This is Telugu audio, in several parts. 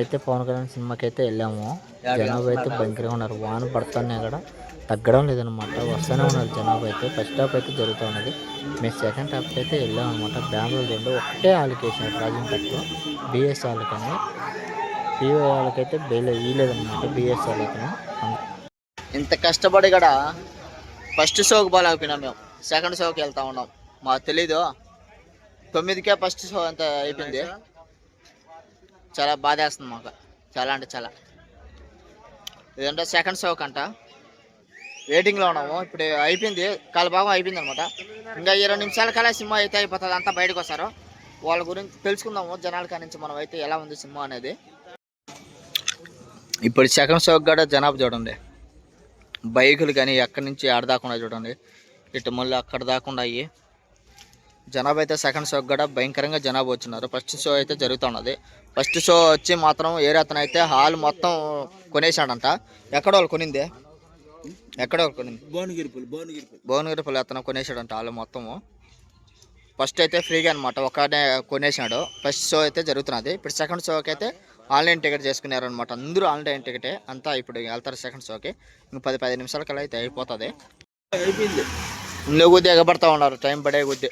అయితే పవన్ కళ్యాణ్ సినిమాకి అయితే వెళ్ళాము జనాభా అయితే భయంకరంగా ఉన్నారు. వాన పడుతున్నాయి కూడా తగ్గడం లేదనమాట వస్తూనే ఉన్నారు జనాభా అయితే ఫస్ట్ హాఫ్ అయితే జరుగుతూ ఉన్నది. మేము సెకండ్ హాఫ్కి అయితే వెళ్ళాం అనమాట బెంగళూరు రెండు ఒకటే వేసినారు రాజంపేటలో. బిఎస్ వాళ్ళకని పిఓ వాళ్ళకైతే బెయిల్ ఇవ్వలేదన్నమాట బిఎస్ వాళ్ళకని ఇంత కష్టపడి కూడా ఫస్ట్ షోకి బాగాలేకపోయినాం మేము. సెకండ్ షోకి వెళ్తా ఉన్నాం. మాకు తెలీదు. తొమ్మిదికే ఫస్ట్ షో అంత అయిపోయింది. చాలా బాధేస్తుంది మాకు. చాలా అంటే చాలా. ఇదంటే సెకండ్ షోకి అంట. వెయిటింగ్లో ఉన్నాము. ఇప్పుడు అయిపోయింది. కాల భాగం అయిపోయింది అనమాట ఇంకా ఇరవై నిమిషాల కల్లా సినిమా అయితే అయిపోతుంది. అంతా బయటకు వస్తారు. వాళ్ళ గురించి తెలుసుకుందాము. జనాల నుంచి మనం అయితే ఎలా ఉంది సినిమా అనేది. ఇప్పుడు సెకండ్ షోకి కూడా జనాభా చూడండి. బైకులు కానీ ఎక్కడి నుంచి ఆడదాకుండా చూడండి. ఇటు మళ్ళీ అక్కడ దాకుండా అయ్యి జనాభా అయితే సెకండ్ షోకి కూడా భయంకరంగా జనాభా వచ్చినారు. ఫస్ట్ షో అయితే జరుగుతున్నది. ఫస్ట్ షో వచ్చి మాత్రం ఏరే అతను అయితే హాల్ మొత్తం కొనేసాడంట ఎక్కడ వాళ్ళు కొనింది? ఎక్కడ వాళ్ళు కొనింది? భువనగిరిపల్లి భువనగిరిపల్లి భువనగిరిపల్లి అతను కొనేసాడంట హాల్ మొత్తము. ఫస్ట్ అయితే ఫ్రీగా అనమాట ఒకనే కొనేసాడు ఫస్ట్ షో అయితే జరుగుతున్నది. ఇప్పుడు సెకండ్ షోకి అయితే ఆన్లైన్ టికెట్ చేసుకున్నారనమాట అందరూ ఆన్లైన్ టికెటే అంతా ఇప్పుడు వెళ్తారు సెకండ్ షోకి ఇంక పది పది నిమిషాల కల్లా అయితే అయిపోతుంది. అయిపోయింది. ఇంకో కొద్ది ఎగబడతా ఉన్నారు. టైం పడే కొద్ది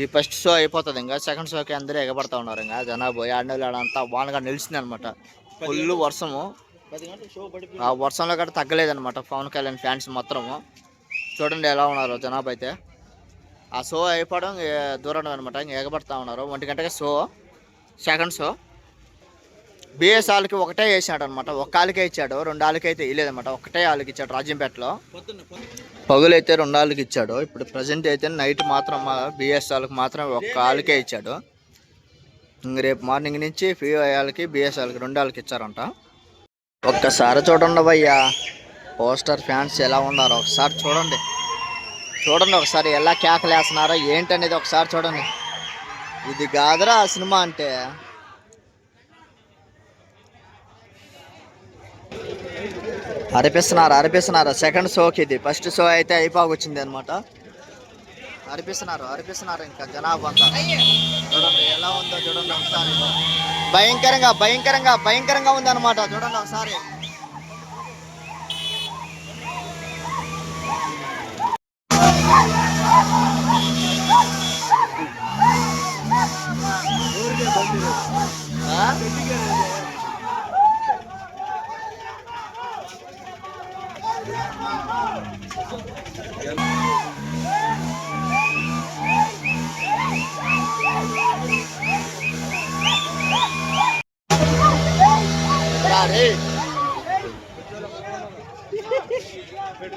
ఈ ఫస్ట్ షో అయిపోతుంది ఇంకా సెకండ్ షోకి అందరూ ఎగబడతా ఉన్నారు ఇంకా జనాభా ఆడనేళ్ళు ఆడంతా వానగా నిలిచింది అనమాట ఫుల్ వర్షము. ఆ వర్షంలో కూడా తగ్గలేదనమాట పవన్ కళ్యాణ్ ఫ్యాన్స్ మొత్తము చూడండి ఎలా ఉన్నారు జనాభా అయితే. ఆ షో అయిపోవడం దూరం అనమాట ఇంకా ఎగబడతా ఉన్నారు. ఒంటి గంటకి షో సెకండ్ షో బిఎస్ వాళ్ళకి ఒకటే వేసాడు అనమాట ఒక కాలికే ఇచ్చాడు రెండు వాళ్ళకి అయితే ఇవ్వలేదన్నమాట ఒకటే వాళ్ళకి ఇచ్చాడు రాజ్యంపేటలో పగులైతే రెండు వాళ్ళకి ఇచ్చాడు. ఇప్పుడు ప్రజెంట్ అయితే నైట్ మాత్రం బిఎస్ వాళ్ళకి మాత్రం ఒక ఆళ్ళకే ఇచ్చాడు. రేపు మార్నింగ్ నుంచి పిఓ వాళ్ళకి బిఎస్ వాళ్ళకి రెండు వాళ్ళకి ఇచ్చారంట. ఒక్కసారి చూడండి భయ్యా. పోస్టర్ ఫ్యాన్స్ ఎలా ఉన్నారో ఒకసారి చూడండి. చూడండి ఒకసారి ఎలా కేకలేస్తున్నారో ఏంటనేది ఒకసారి చూడండి. ఇది కాదురా ఆ సినిమా అంటే. అరిపిస్తున్నారు అరిపిస్తున్నారు. సెకండ్ షోకి ఇది. ఫస్ట్ షో అయితే అయిపోవచ్చింది అనమాట అరిపిస్తున్నారు అరిపిస్తున్నారు ఇంకా జనాభా అంతా. చూడండి ఎలా ఉందో చూడండి ఒకసారి. భయంకరంగా భయంకరంగా భయంకరంగా ఉందన్నమాట. చూడండి ఒకసారి. వీడు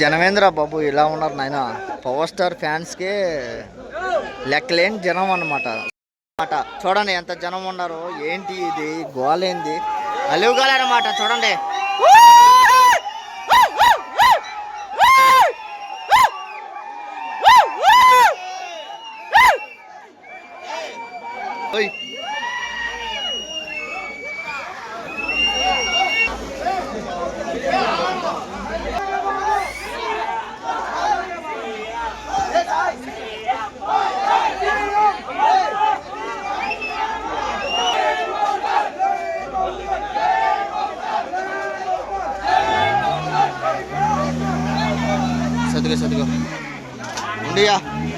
జనమేంద్ర బాబు ఇలా ఉన్నారు నాయన. పవర్ స్టార్ ఫ్యాన్స్కి లెక్కలేని జనం అన్నమాట. మాట చూడండి ఎంత జనం ఉన్నారు ఏంటి ఇది గోలేంది అలుగుగాలన్నమాట చూడండి. ఓయ్. i guess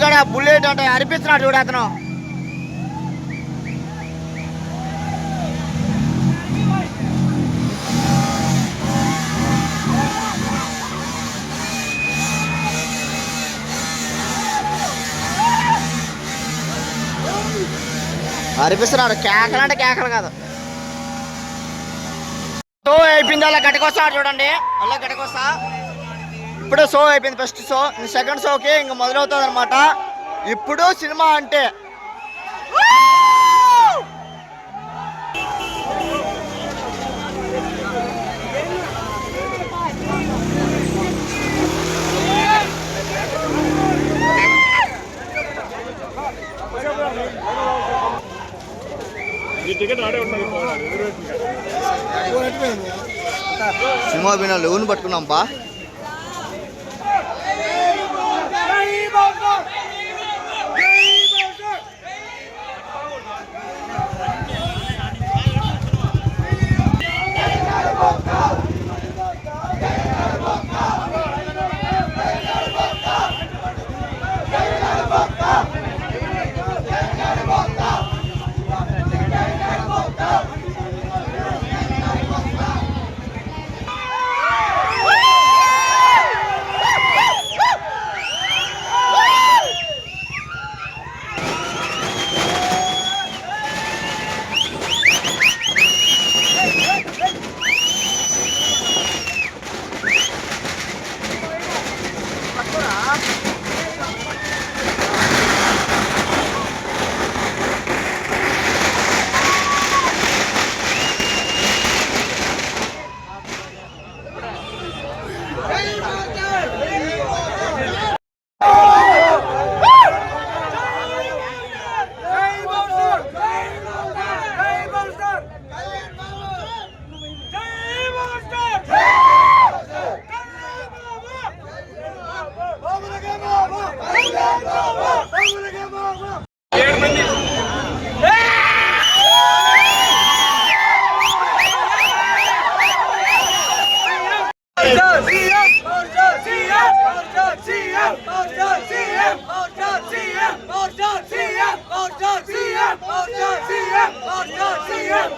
మామూలు కూడా బుల్లెట్ అంటే అనిపిస్తున్నాడు చూడు అతను. అనిపిస్తున్నాడు. కేకలు అంటే కేకలు కాదు. అయిపోయింది అలా గట్టికొస్తాడు చూడండి. అలా గట్టికొస్తా. ఇప్పుడు షో అయిపోయింది. ఫస్ట్ షో సెకండ్ షోకి ఇంక మొదలవుతుంది అనమాట ఇప్పుడు సినిమా అంటే సినిమా పోయిన లోన్ పట్టుకున్నాం బా. CM!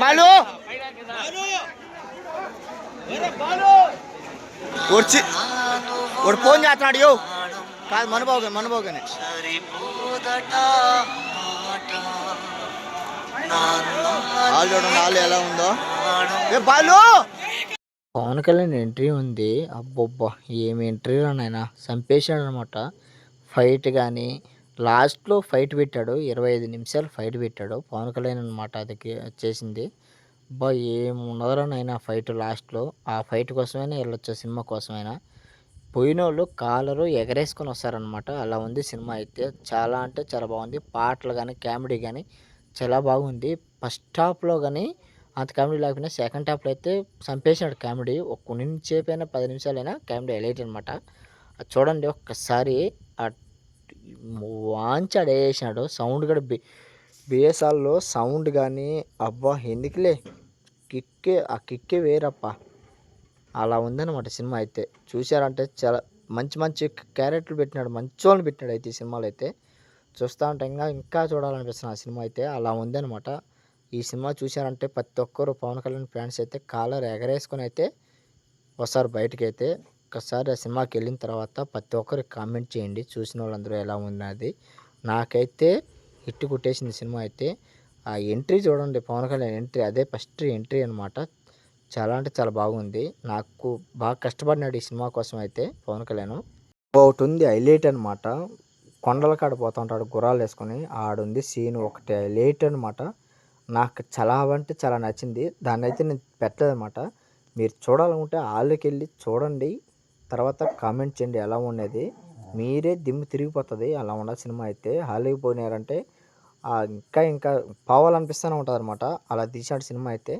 బాలు! వచ్చి వాడు ఫోన్ చేస్తున్నాడు యో! కాదు మనబాబు మనబాబుగానే వాళ్ళు చూడండి వాళ్ళు ఎలా ఉందో? రే బాలు! పవన్ కళ్యాణ్ ఎంట్రీ ఉంది. అబ్బబ్బా ఏమి ఎంట్రీ నాయన చంపేశాడు అనమాట ఫైట్ కానీ లాస్ట్లో ఫైట్ పెట్టాడు ఇరవై ఐదు నిమిషాలు ఫైట్ పెట్టాడు. పవన్ కళ్యాణ్ అనమాట అది చేసింది అబ్బా ఏమున్నదరా నాయన ఫైట్ లాస్ట్లో. ఆ ఫైట్ కోసమైనా వెళ్ళొచ్చు సినిమా కోసమైనా? పోయిన వాళ్ళు కాలరు ఎగరేసుకొని వస్తారనమాట అలా ఉంది సినిమా అయితే. చాలా అంటే చాలా బాగుంది. పాటలు కానీ కామెడీ కానీ చాలా బాగుంది. ఫస్ట్ హాఫ్లో కానీ అంత కామెడీ లేకపోయినా సెకండ్ హాఫ్లో అయితే చంపేసినాడు కామెడీ. ఒక కొన్ని చేపైనా పది నిమిషాలైనా కామెడీ హైలైట్ అనమాట అది చూడండి ఒక్కసారి. ఆ వాంచి అడేసినాడు సౌండ్ కూడా బే బేసాల్లో సౌండ్ కానీ అబ్బా ఎందుకులే? కిక్కే ఆ కిక్కే వేరప్ప. అలా ఉందన్నమాట సినిమా అయితే. చూశారంటే చాలా మంచి మంచి క్యారెక్టర్లు పెట్టినాడు మంచి వాళ్ళని పెట్టినాడు అయితే ఈ సినిమాలో అయితే చూస్తూ ఉంటే ఇంకా ఇంకా చూడాలనిపిస్తుంది ఆ సినిమా అయితే. అలా ఉందన్నమాట. ఈ సినిమా చూశారంటే ప్రతి ఒక్కరు పవన్ కళ్యాణ్ ఫ్యాన్స్ అయితే కాలర్ ఎగరేసుకొని అయితే వస్తారు బయటకి ఒక్కసారి ఒకసారి ఆ సినిమాకి వెళ్ళిన తర్వాత ప్రతి ఒక్కరికి కామెంట్ చేయండి. చూసిన వాళ్ళందరూ ఎలా ఉన్నది నాకైతే హిట్ కొట్టేసింది సినిమా అయితే. ఆ ఎంట్రీ చూడండి పవన్ కళ్యాణ్ ఎంట్రీ అదే ఫస్ట్ ఎంట్రీ అనమాట చాలా అంటే చాలా బాగుంది. నాకు బాగా కష్టపడినాడు ఈ సినిమా కోసం అయితే పవన్ కళ్యాణ్. ఒకటి ఉంది హైలైట్ అనమాట కొండల కాడ పోతా ఉంటాడు గుర్రాలు వేసుకొని. ఆడుంది సీన్ ఒకటి హైలైట్ అనమాట నాకు చాలా అంటే చాలా నచ్చింది. దాన్ని అయితే నేను పెట్టలేదు అనమాట మీరు చూడాలనుకుంటే వాళ్ళకి వెళ్ళి చూడండి. తర్వాత కామెంట్ చేయండి ఎలా ఉండేది. మీరే దిమ్ము తిరిగిపోతుంది. అలా ఉన్న సినిమా అయితే. హాల్లోకి పోయినారంటే ఇంకా ఇంకా పోవాలనిపిస్తూనే ఉంటుంది అనమాట అలా తీసాడు సినిమా అయితే.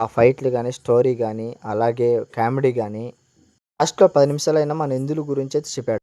ఆ ఫైట్లు కానీ స్టోరీ కానీ అలాగే కామెడీ కానీ లాస్ట్లో పది నిమిషాలైనా మన ఇందుల గురించి అయితే చెప్పాడు.